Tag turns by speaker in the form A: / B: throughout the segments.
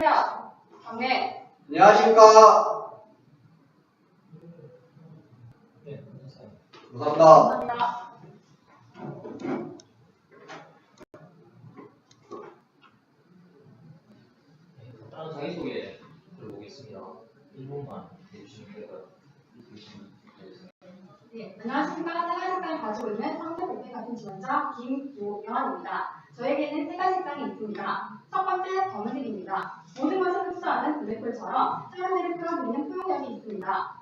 A: 차려. 경례.
B: 안녕하십니까.
C: 네, 감사합니다.
B: 감사합니다.
A: 감사합니다.
C: 네, 자기소개 들어보겠습니다. 1분만 해주시면 될까요?
A: 네, 안녕하십니까. 생활식당을 가지고 있는 성대국대 같은 지원자 김도영입니다. 저에게는 세 가지 식당이 있습니다. 첫 번째, 검은색입니다. 모든 것을 흡수하는 블랙홀처럼 사람들을 끌어들이는 포용력이 있습니다.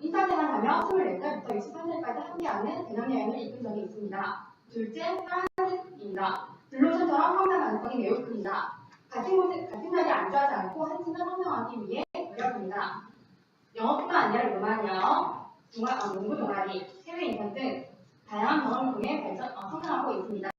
A: 인사생활하며 24살부터 63살까지 함께하는 배낭여행을 이끈 적이 있습니다. 둘째, 파란색입니다. 블루션처럼 성장 가능성이 매우 큽니다. 같은 곳에 같은 자리에 안주하지 않고 한층 더 성장하기 위해 노력합니다. 영어뿐만 아니라 루마니아, 동아, 어, 농구 동아리, 해외 인턴 등 다양한 경험을 통해 발전, 어, 성장하고 있습니다.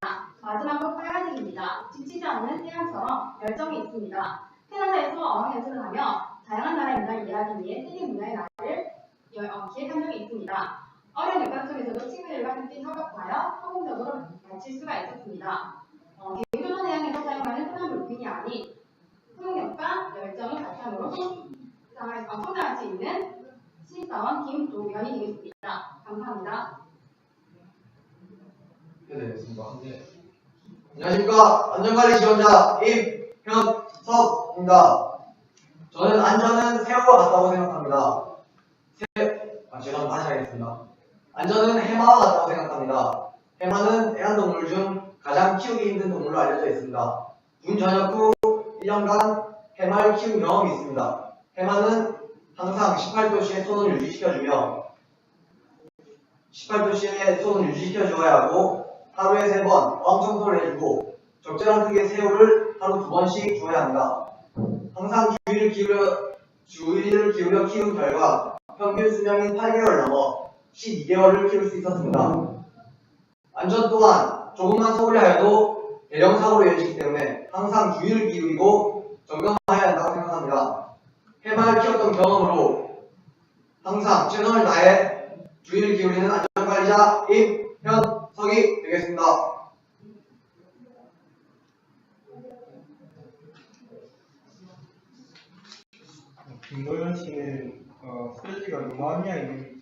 A: 마지막으로 빨간색입니다. 지치지 않는 태양처럼 열정이 있습니다. 캐나다에서 어학 연수를 하며 다양한 나라의 문화를 이해하기 위해 세계 문화의 날을 열- 어, 기획한 적이 있습니다. 어려운 여건 속에서도 친구들과 함께 협업하여 성공적으로 마칠 수가 있었습니다. 어, 대우조선 해양에서 사용하는 흔한 물품이 아닌 포용력과 열정을 바탕으로 성장할, 어, 수 있는 신입사원 김도면이 되겠습니다. 감사합니다.
B: 네, 되겠습니다.
C: 네,
B: 안녕하십니까. 안전관리 지원자 임현석입니다. 저는 안전은 새우와 같다고 생각합니다. 새, 아, 죄송합니다. 다시 하겠습니다. 안전은 해마와 같다고 생각합니다. 해마는 애완동물 중 가장 키우기 힘든 동물로 알려져 있습니다. 군 전역 후 1년간 해마를 키운 경험이 있습니다. 해마는 항상 18도씨의 손을 유지시켜주며 18도씨의 손을 유지시켜주어야 하고 하루에 세번 왕청소를 해주고 적절한 크기의 새우를 하루 두 번씩 줘야 합니다. 항상 주의를 기울여 주의를 기울여 키운 결과 평균 수명인 8개월 넘어 12개월을 키울 수 있었습니다. 안전 또한 조금만 소홀히 하여도 대형 사고로 이어지기 때문에 항상 주의를 기울이고 점검해야 한다고 생각합니다. 해마를 키웠던 경험으로 항상 최선을 다해 주의를 기울이는 안전관리자 임현 석이 되겠습니다.
D: 김도현 씨는 어, 스레지가 루마니아에 있는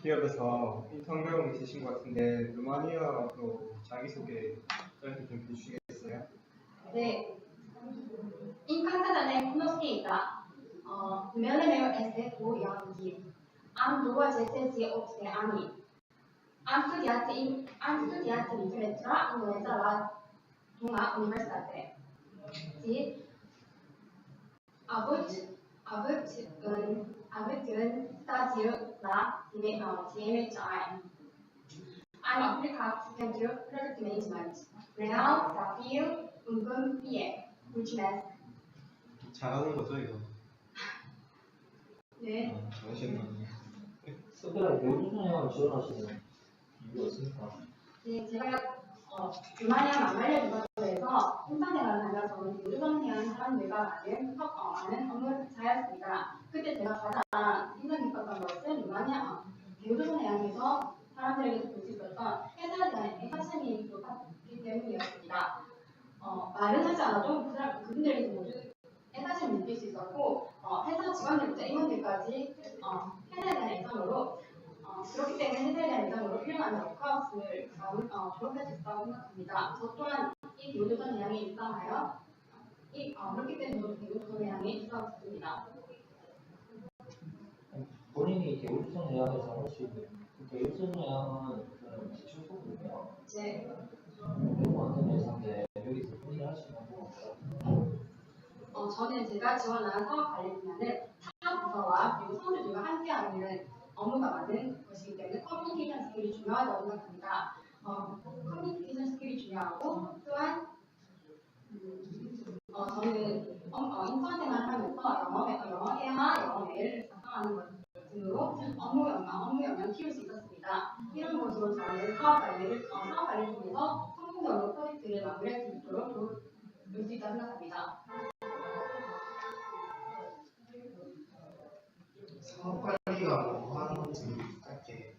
D: 기업에서 인턴 경험이 있으신 것 같은데 루마니아로 자기소개 짧게 좀 해주시겠어요?
A: 네. In Canada conoscita uh, mele meu este cu Ianchi. Am douăzeci opt de ani. Am studiat, in, am studiat literatura engleză la Dunga Universitate. Și avut, avut în, avut în stagiu la TMHI. Am aplicat pentru Product Management. Vreau să fiu un pompier. Mulțumesc!
D: 잘하는 거죠 이거?
A: 네.
D: 어, 잘하시는 거 아니에요?
C: 특별하게 배우준영을 지원하시는 있습니까?
A: 네, 제가 어, 루마니아 유학소에서 혼자생활을 하며 저는 교류선회한 사람들과 협- 어, 많은 업무를 하였습니다. 그때 제가 가장 인상 깊었던 것은 루마니아 어, 교류선회항에서 사람들에게서 볼수 있었던 회사에 대한 애사심이 높았기 때문이었습니다. 어, 말은 하지 않아도 그 사람, 그분들에게서 모두 애사심을 느낄 수 있었고 어, 회사 직원들부터 임원들까지 어, 회사에 대한 애정으로 어, 그렇기 때문에 대한 애정으로 훌륭한 워크아웃을 어, 졸업할 수 있다고 생각합니다. 저 또한 이 교도선 대학에 입당하여 이, 어, 그렇기 때문에 저도 교도선 대학에 입당했습니다.
C: 본인이 개울선 해양에서 할수 있는 해양은 저는 기출 소거든요.
A: 이제
C: 너무 어떤 회사인데 여기서 본인이 할수 있는 거? 어,
A: 저는 제가 지원한 사업 관리 분야는 타 부서와 그리고 선수들과 함께하는 업무가 많은 것이기 때문에 커뮤니케이션 스킬이 중요하다고 생각합니다. 어, 커뮤니케이션 스킬이 중요하고 또한 음, 어, 저는 어, 어, 인턴 생활을 하면서 영어, 어, 영어 회화, 영어 메일을 작성하는 것 등으로 업무 역량, 업무 역량 키울 수 있었습니다. 이런 것으로 저는 사업 관리를, 어, 사업 관리를 통해서 성공적으로 프로젝트를 마무리할 수 있도록 도울 수 있다고 생각합니다.
E: 사업 관리가 뭐 건지 짧게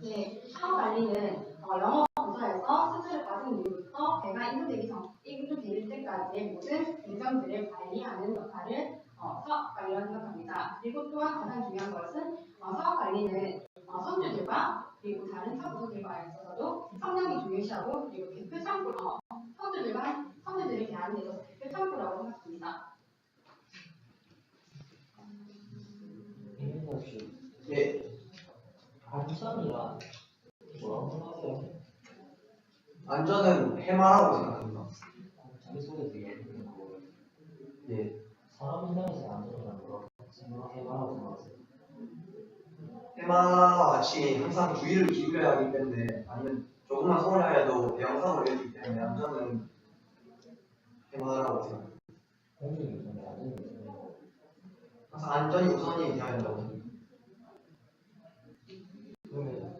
A: 네, 사업 관리는 어, 영어 부서에서 수주를 받은 이후부터 배가 인수되기 전, 인수되기 때까지의 모든 일정들을 관리하는 역할을 어, 사업 관리라고 생각합니다. 그리고 또한 가장 중요한 것은 어, 사업 관리는 어, 선주들과 그리고 다른 타 부서들과 있어서도 성향이 중요시하고 그리고 대표 창구 어, 선주들과 선주들이 대하는 데 있어서 대표 창구라고 생각합니다.
C: 이민호 씨,
B: 예,
C: 안전이란 뭐라고 생각하세요?
B: 안전은 해마라고 생각합니다.
C: 자기 소개 되게 예쁜 거.
B: 예,
C: 사람 입장에서 안전이란 뭐라고 생각해봐라고 생각하세요?
B: 해마와 같이 항상 주의를 기울여야 하기 때문에 아니면 조금만 소홀해도 대형 사고를 일으키기 때문에 안전은 해마라고 생각합니다.
C: 공중이 우선이 안전이 우선이고
B: 항상 안전이 우선이 되어야 한다고 생각합니다.
C: 그러면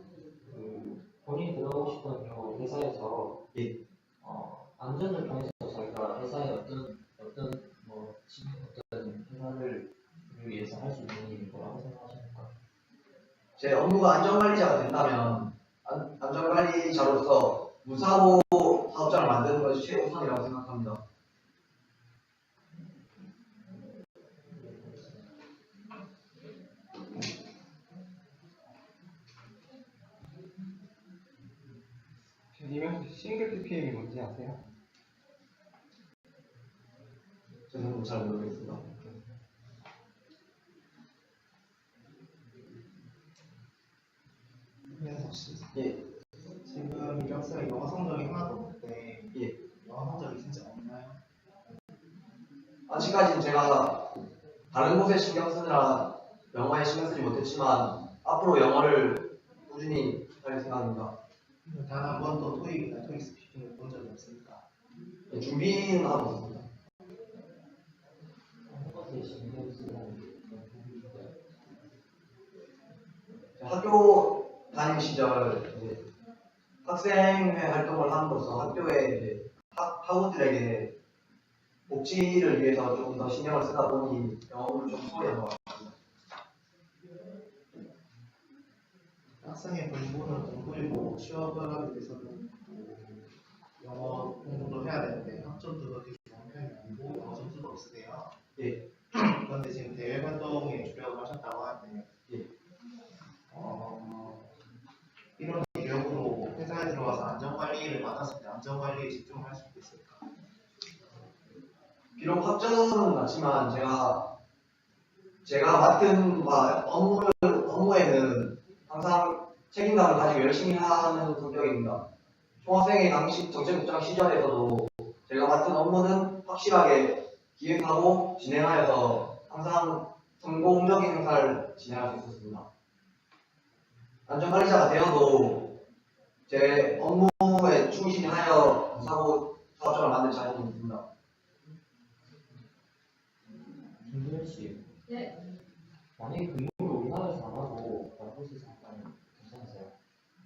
C: 그 본인이 들어가고 싶은 요 회사에서
B: 예.
C: 어, 안전을 통해서 자기가 회사에 어떤 어떤 뭐 지- 어떤 회사를 위해서 할 수 있는 일이 뭐라고 생각하십니까?
B: 제 업무가 안전관리자가 된다면 안, 안전관리자로서 무사고 사업장을 만드는 것이 최우선이라고 생각합니다.
D: 이면 싱글 PPM이 뭔지 아세요?
B: 저는 잘 모르겠습니다.
E: 현석 씨.
B: 예.
E: 지금 이력서에 영어 성적이 하나도 없는데
B: 예.
E: 영어 성적이 진짜 없나요?
B: 아직까지는 제가 다른 곳에 신경 쓰느라 영어에 신경 쓰지 못했지만 앞으로 영어를 꾸준히 할 생각입니다.
E: 단한 번도 토익이나 토익 스피킹을 본 적이 없으니까?
B: 예, 준비는 하고 있습니다. 학교 다닐 시절 이제 학생회 활동을 함으로써 학교의 이제 학, 학우들에게 복지를 위해서 조금 더 신경을 쓰다 보니 영어를 좀 소홀히 한것다.
E: 학생의 공부는 공부이고 취업을 하기 위해서는 뭐 영어 공부도 해야 되는데 학점도 그렇게 좋은 편이 아니고 영어 점수도 없으세요.
B: 예.
E: 그런데 지금 대외 활동에 주력을 하셨다고 하는데
B: 예.
E: 어, 이런 기력으로 회사에 들어와서 안전관리를 맡았을 때 안전관리에 집중할 수 있을까?
B: 비록 학점은 낮지만 제가 제가 맡은 바 업무 업무에는 항상 책임감을 가지고 열심히 하는 성격입니다. 총학생회 당시 정책국장 시절에서도 제가 맡은 업무는 확실하게 기획하고 진행하여서 항상 성공적인 행사를 진행할 수 있었습니다. 안전관리자가 되어도 제 업무에 충실하여 무사고 사업장을 만들 자신이 있습니다.
C: 김준현 씨
A: 네,
C: 만약에 그 이후로 우리나라에서 안 하고 다른 곳에서 한다면 괜찮으세요?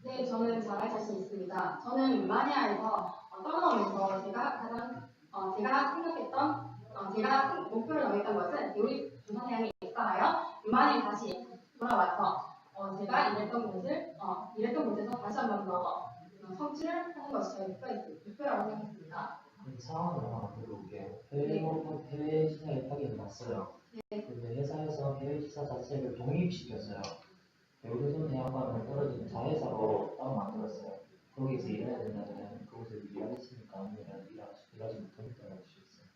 A: 네, 저는 잘할 자신 있습니다. 저는 루마니아에서 어, 떠나오면서 제가 가장 어, 제가 생각했던 어, 제가 목표를 정했던 것은 요리 조선해양에 입사하여 루마니아에 다시 돌아와서 어, 제가 일했던 곳을 어, 일했던 곳에서 다시 한번 더 어, 성취를 하는 것이 저의 목표였- 목표라고 생각했습니다.
C: 그럼 상황을 하나 들어볼게요. 해외 뭐, 해외 시사에 타기는 갔어요.
A: 네.
C: 근데 회사에서 해외 시사 자체를 독립시켰어요. 배우조선 대학관을 떨어지는 자회사로 따로 만들었어요. 거기서 일해야 된다면 그곳에서 일하겠습니까? 아니면 일하지, 일하지 못하겠다고 할수 있어요.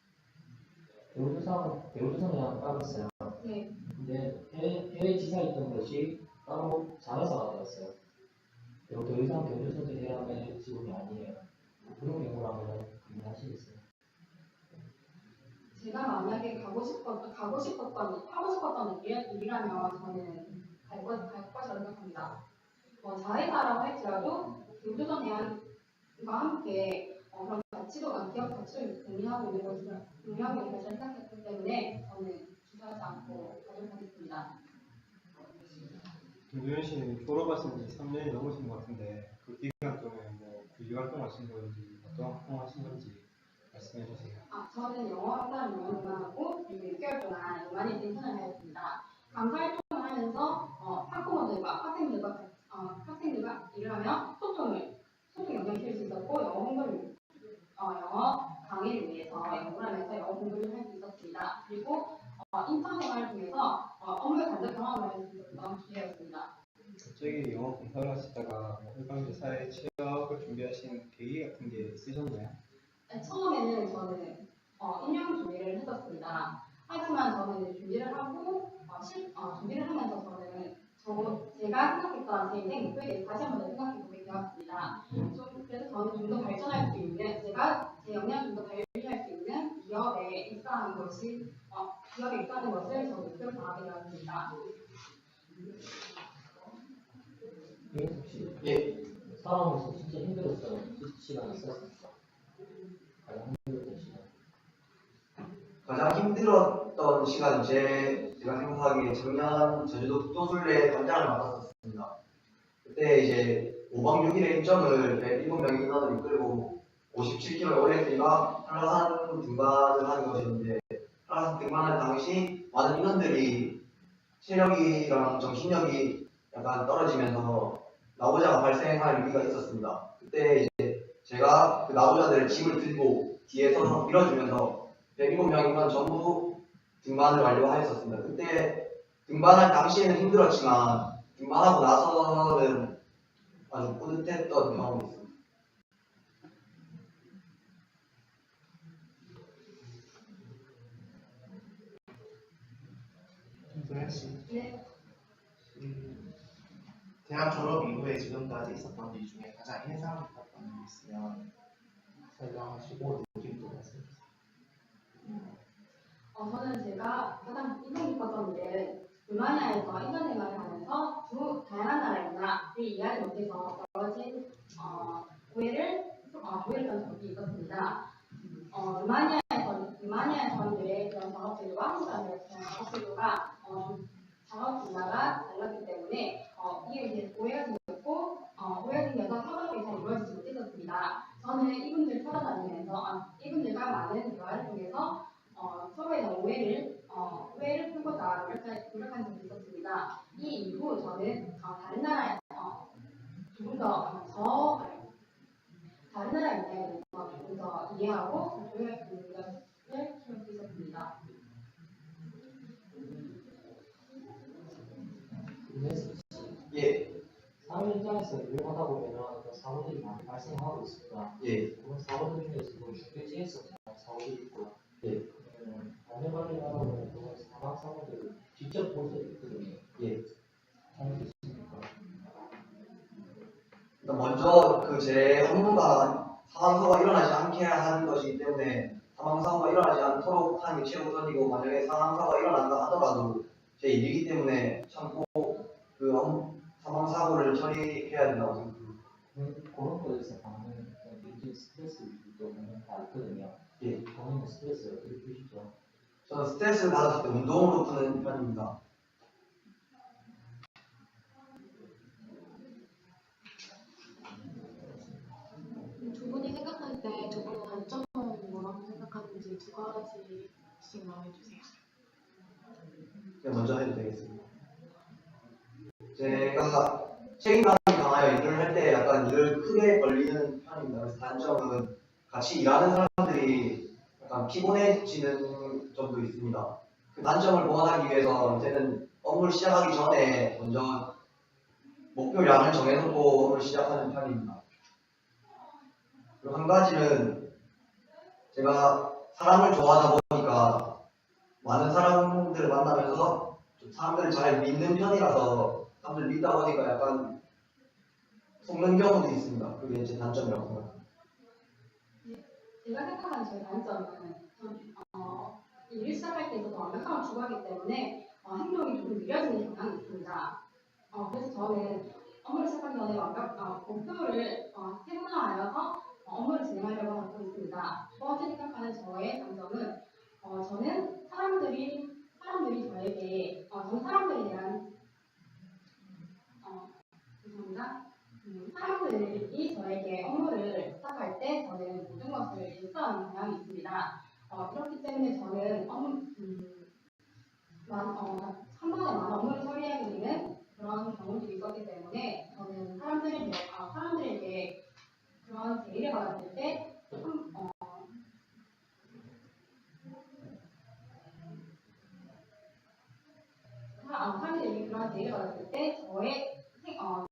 C: 배우조선, 배우조선 대학을 따랐어요.
A: 네,
C: 근데 해외, 해외 지사에 있던 것이 따로 자회사가 되었어요. 그리고 더 이상 교조선 대학의 직원이 아니에요. 그런 경우라면 고민하시겠어요?
A: 제가 만약에 가고 싶었던 가고 싶었던 하고 싶었던 일, 일이라면 저는 갈, 것, 갈 것이라고 생각합니다. 어, 자회사라고 할지라도 교조선 대학과 함께 어, 그런 가치도가 기업 가치를 공유하고 있는 것을 공유하고 있는 것을 생각했기 때문에 저는 주저하지 않고 가도록 하겠습니다.
D: 김도현 씨는 졸업하신 지 3년이 넘으신 것 같은데 그 기간 동안 뭐 구직 활동하신 건지 어떤 활동하신 건지 말씀해 주세요.
A: 아, 저는 영어 학과를 영어만 하고 그리고 6개월 동안 루마니아 인턴을 하였습니다. 강사 활동을 하면서 어, 학부모들과 학생들과 같- 어, 학생들과 일을 하며 소통을 소통 역량을 키울 수 있었고 영어 강의 기회를 위해서 연구를 하면서 영어 공부를 할 수 있었습니다. 그리고 어, 인턴 생활을 통해서 어, 업무 간접 경험을 할 수 있었던 기회였습니다.
D: 갑자기 영어 공부를 하시다가 뭐 일반교사의 취업을 준비하시는 계기 같은 게 있으셨나요?
A: 네, 처음에는 저는 어, 1년 준비를 했었습니다. 하지만 저는 준비를 하고 어, 실, 어, 준비를 하면서 저는 저 제가 생각했던 제 인생 목표에 대해서 다시 한 번 더 생각해 보게 되었습니다. 좀 그래서 저는 좀 더 발전할 수 있는 제가 제 역량을 발휘할 수 있는 기업에 입사하는 것이 어, 기업에 입사하는 것을 저는 목표로 정하게 되었습니다.
C: 씨,
B: 예.
C: 살아오면서 진짜 힘들었던 시간 있었습니까? 가장 힘들었던 시간.
B: 가장 힘들었던 시간 제 제가 생각하기에 작년 제주도 국도술래 단장을 맡았었습니다. 그때 이제 5박 6일의 일정을 107명의 인원을 이끌고 57km의 올레길과 한라산 등반을 하는 것이었는데 한라산 등반할 당시 많은 인원들이 체력이랑 정신력이 약간 떨어지면서 나고자가 발생할 위기가 있었습니다. 그때 이제 제가 그 나고자들의 짐을 들고 뒤에 서서 밀어주면서 107명이면 전부 등반을 완료하였었습니다. 그때 등반할 당시에는 힘들었지만 등반하고 나서는 아주 뿌듯했던 경험이 있습니다.
E: 씨,
A: 네,
E: 음, 대학 졸업 이후에 지금까지 있었던 일 중에 가장 인상 깊었던 일 있으면 설명하시고 느낌도 말씀해주세요.
A: 어, 저는 제가 가장 인상 깊었던 일은 루마니아에서 1년 생활을 하면서 두 다양한 나라의 문화를 이해하지 못해서 벌어진 어, 오해를 어, 오해를 던 적이 있었습니다. 어, 루마니아에서 루마니아 사람들의 그런 작업제도와 한국 사람들의 그런 작업제도가 어, 작업 문화가 달랐기 때문에 어, 이에 대해 오해가 생겼고 어, 오해가 생겨서 협업이 잘 이루어지지 못했었습니다. 저는 이분들 찾아다니면서 아, 이분들과 많은 대화를 통해서 어, 서로에 대한 오해를 어, 오해를 풀고자 노력한, 노력한 적이 있었습니다. 이 이후 저는 어, 다른 나라에 어, 조금 더, 더 다른 나라의 문화에 대해서 조금 더 이해하고 조율할 수 있는 것을 키울 수 있었습니다.
B: 예,
C: 사회 현장에서 일을 하다 보면 어떤 사고들이 많이 발생하고 있습니다.
B: 예,
C: 그런 사고들 중에서 뭐 중대지에서 일어난 사고들이 있고요.
B: 예.
C: 그러면 안전 관리를 하다 보면 그런 사망 사고들을 직접 볼 때도 있거든요.
B: 예.
C: 경험 있습니까?
B: 일단 먼저 그제 업무가 사망사고가 일어나지 않게 하는 것이기 때문에 사망사고가 일어나지 않도록 하는 게 최우선이고 만약에 사망사고가 일어난다 하더라도 제 일이기 때문에 참고 그 업- 사망사고를 처리해야 된다고 생각합니다.
C: 그런, 그런 거에서 받는 어떤 인지 스트레스도 보면 다 있거든요.
B: 예.
C: 본인은 스트레스 어떻게 푸시죠?
B: 저는 스트레스를 받았을 때 운동으로 푸는 편입니다.
F: 두 분이 생각할 때 두 분의 단점은 뭐라고 생각하는지 두 가지씩 말해주세요.
B: 네, 먼저 해도 되겠습니다. 제가 책임감이 강하여 일을 할 때 약간 일을 크게 벌리는 편입니다. 그래서 단점은 같이 일하는 사람들이 약간 피곤해지는 점도 있습니다. 그 단점을 보완하기 위해서 저는 업무를 시작하기 전에 먼저 목표량을 정해놓고 업무를 시작하는 편입니다. 그리고 한 가지는 제가 사람을 좋아하다 보니까 많은 사람들을 만나면서 좀 사람들을 잘 믿는 편이라서 사람들 믿다 보니까 약간 속는 경우도 있습니다. 그게 제 단점이라고 생각합니다.
A: 제가 생각하는 제 단점은 좀, 어, 시작할 때 있어서 완벽함을 추구하기 때문에 어, 행동이 조금 느려지는 경향이 있습니다. 어, 그래서 저는 업무를 시작하기 전에 완벽, 어, 목표를 어, 세분화하여서 어, 업무를 진행하려고 하고 있습니다. 두 번째 생각하는 저의 단점은 어, 저는 사람들이 사람들이 저에게 어, 저는 사람들에 대한 어. 음, 사람들이 저에게 업무를 시작할 때 저는 모든 것을 일수하는 경향이 있습니다. 어, 그렇기 때문에 저는 업무, 음, 많, 어, 한 번에 많은 업무를 처리하게 되는 그런 경우들이 있었기 때문에 저는 사람들에게, 아, 사람들 강화도 대비를 받았을 때 어, 아, 사회적인 그런 제의를 받았을 때
D: 저의 생, 어,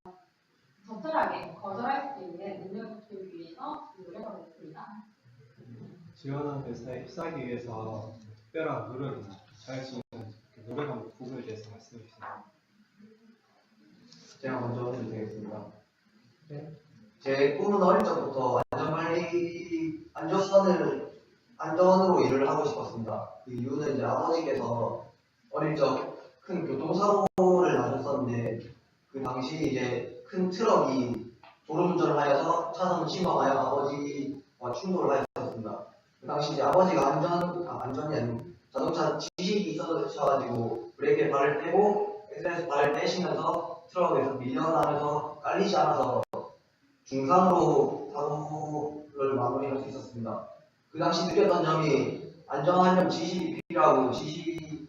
D: 적절하게 거절할 수 있는 능력을 키우기 위해서 노력하겠습니다. 지원한 회사에
B: 입사하기 위해서 특별한 룰을 잘수 제 꿈은 어릴 적부터 안전관리, 안전선을, 안전으로 일을 하고 싶었습니다. 그 이유는 이제 아버지께서 어릴 적 큰 교통사고를 나셨었는데, 그 당시 이제 큰 트럭이 도로운전을 하여서 차선 침범하여 아버지와 충돌을 하였었습니다. 그 당시 이제 아버지가 안전, 아, 안전이 아니고 자동차 지식이 있어셔가지고 브레이크에 발을 떼고 엑셀에서 발을 떼시면서 트럭에서 밀려나면서 깔리지 않아서 중상으로 사고를 마무리할 수 있었습니다. 그 당시 느꼈던 점이 안전하려면 지식이 필요하고 지식이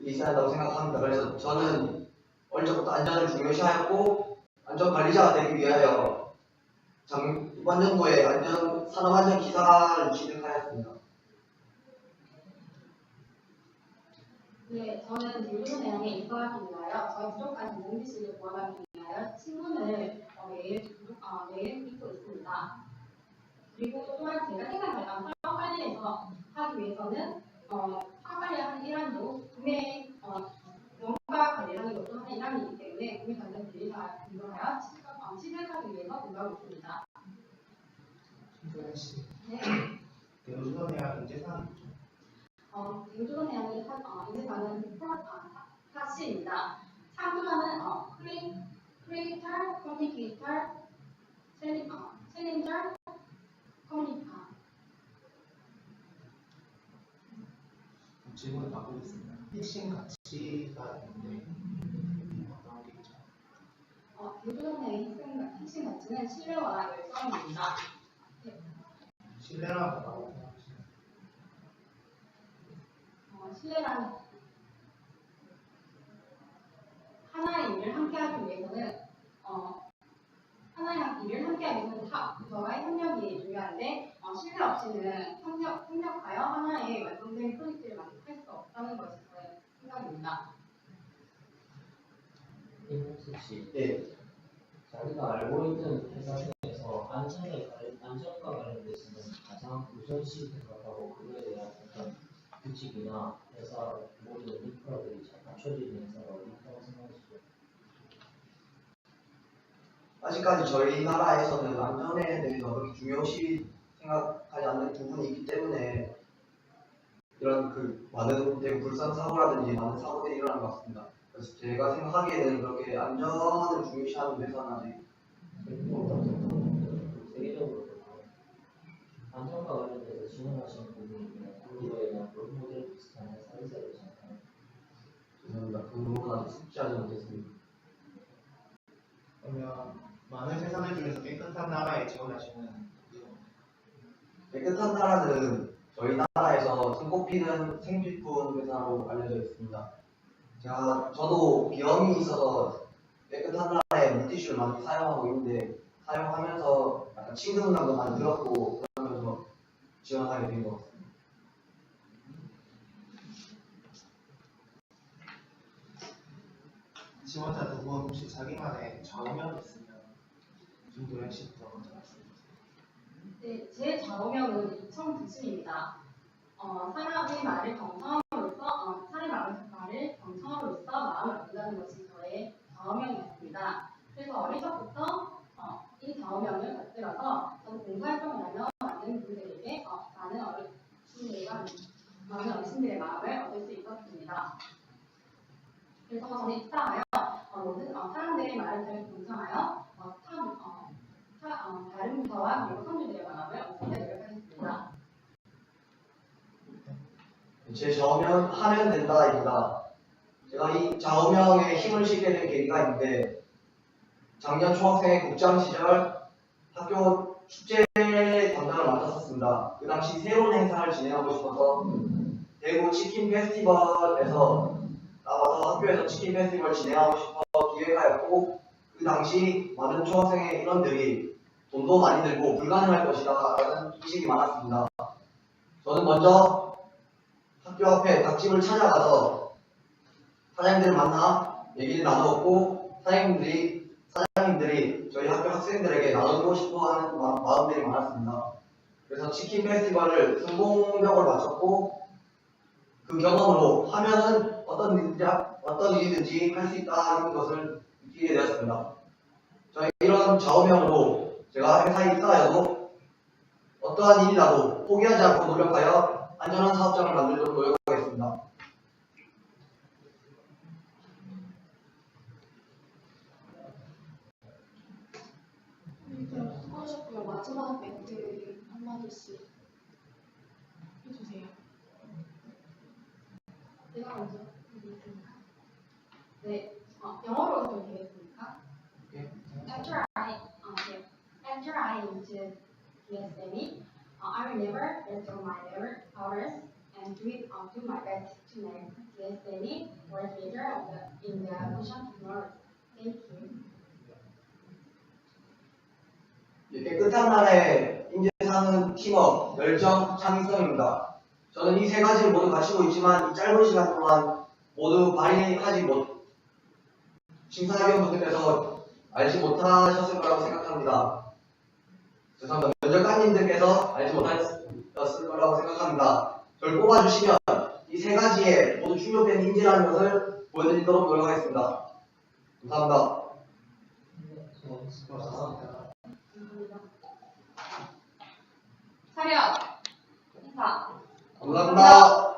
B: 있어야 한다고 생각합니다. 그래서 저는 어릴 적부터 안전을 중요시하였고 안전 관리자가 되기 위하여 장, 이번 연도에 안전 산업 안전 기사를 취득하였습니다.
A: 네, 저는 내용에 입학하기 위하여 저희 부족한 전공 지식을 보완하기 위하여 친문을 어, 매일 부족- 어, 매일 읽고 있습니다. 그리고 또한 제가 생각했던 사업 관리에서 하기 위해서는 어, 사업 관리하는 일환도 구매 어, 원가 관리라는 것도 하는 일환이기 때문에 구매 관련 관리사 공부하여 어, 취득하기 위해서 공부하고 있습니다.
E: 김도현 씨,
A: 네.
E: 대우주선이랑 경제산업이죠.
A: 어, 요조선 대학의 사, 어, 인쇄관은 사, 아, 사실입니다. 창조자는 어, 크리, 크리에이터, 커뮤니케이터, 챌린, 어, 챌린저, 커뮤니카.
E: 질문을 바꾸겠습니다. 핵심 가치가 있는데 어떤 게 있죠?
A: 어, 대학의 핵심, 핵심 가치는 신뢰와 열정입니다.
E: 신뢰라고 뭐라고 생각하시나요?
A: 어, 신뢰란 하나의 일을 함께하기 위해서는 어, 하나의 일을 함께하기 위해서는 다 저와의 협력이 중요한데 어, 신뢰 없이는 협력, 협력하여 하나의 완성된 프로젝트를 만들 수 없다는 것이 저의 생각입니다.
B: 예,
C: 자기가 알고 있는 회사 중에서 안전에 안전과 관련돼서는 가장 우선시 생각하고 그거에 대한 어떤 규칙이나 회사 모든 인프라들이 잘 갖춰져 있는 회사가 어디 있다고 생각하시죠?
B: 아직까지 저희 나라에서는 안전에 대해서 그렇게 중요시 생각하지 않는 부분이 있기 때문에 이런 그 많은 대구 불상 사고라든지 많은 사고들이 일어난 것 같습니다. 그래서 제가 생각하기에는 그렇게 안전을 중요시하는 회사는 아직
C: 세계적으로 안전과 관련돼서 지원하시는 부분이 있나요? 그거에 대한 롤 모델 비슷한 회사 회사를 생각하는
B: 죄송합니다. 그 부분 아직 숙지하지 못했습니다.
E: 그러면 많은 회사들 중에서 깨끗한 나라에 지원하시는
B: 깨끗한 나라는 저희 나라에서 손꼽히는 생필품 회사로 알려져 있습니다. 제가 저도 비염이 있어서 깨끗한 나라에 물티슈를 많이 사용하고 있는데 사용하면서 약간 친근감도 많이 들었고 그러면서 지원하게 된 것 같습니다.
E: 지원자 두 분 혹시 자기만의 좌우명이 있으면 김도현 씨부터 말씀해 주세요.
A: 네, 제 좌우명은 이청두순입니다. 어, 사람의 말을 경청함으로써 어, 사람의 말을, 경청함으로써 마음을 얻는다는 것이 저의 좌우명이었습니다. 그래서 어릴 적부터 어, 이 좌우명을 받들어서 저도 공부활동을 하며 많은 분들에게 어, 많은 어르신들과 많은 어르신들의 마음을 얻을 수 있었습니다. 그래서 저는 입사하여 어, 모든 어, 사람들의 말을 잘 경청하여 어, 참, 어, 타- 어, 다른 부서와 그리고 선주들의 마음을 얻기 위해 노력하겠습니다.
B: 제 좌우명 하면 된다입니다. 제가 이 좌우명에 힘을 실게 된 계기가 있는데 작년 총학생회 국장 시절 학교 축제 담당을 맡았었습니다. 그 당시 새로운 행사를 진행하고 싶어서 대구 치킨 페스티벌에서 나와서 학교에서 치킨 페스티벌 진행하고 싶어 기획하였고 그 당시 많은 총학생회 인원들이 돈도 많이 들고 불가능할 것이다 라는 인식이 많았습니다. 저는 먼저 학교 앞에 닭집을 찾아가서 사장님들을 만나 얘기를 나누었고 사장님들이 사장님들이 저희 학교 학생들에게 나누고 싶어 하는 마- 마음들이 많았습니다. 그래서 치킨 페스티벌을 성공적으로 마쳤고 그 경험으로 하면은 어떤 일이든지, 하- 어떤 일이든지 할 수 있다는 것을 느끼게 되었습니다. 저희 이런 좌우명으로 제가 회사에 있어야도 어떠한 일이라도 포기하지 않고 노력하여 안전한 사업장을 만들도록 노력하겠습니다.
F: 그럼 수고하셨고요. 마지막 멘트 한마디씩 해주세요.
A: 제가 먼저 드리겠습니다. 네, 어, 영어로 좀 되겠습니까? After I, uh, yeah, after I entered PSME, uh, I never let go my lever- hours and do it, uh, do my best to make world leader of the, in the ocean technology. Thank you.
B: 이 깨끗한 나라의 인재사는 팀워크, 열정, 창의성입니다. 저는 이 세 가지를 모두 갖추고 있지만 이 짧은 시간 동안 모두 발휘하지 못, 심사위원분들께서 알지 못하셨을 거라고 생각합니다. 죄송합니다. 면접관님들께서 알지 못하셨을 거라고 생각합니다. 저를 뽑아주시면 이 세 가지에 모두 충족된 인재라는 것을 보여드리도록 노력하겠습니다. 감사합니다.
C: 네,
E: 수고하셨습니다.
A: 감사합니다. 차렷! 인사!
B: 감사합니다.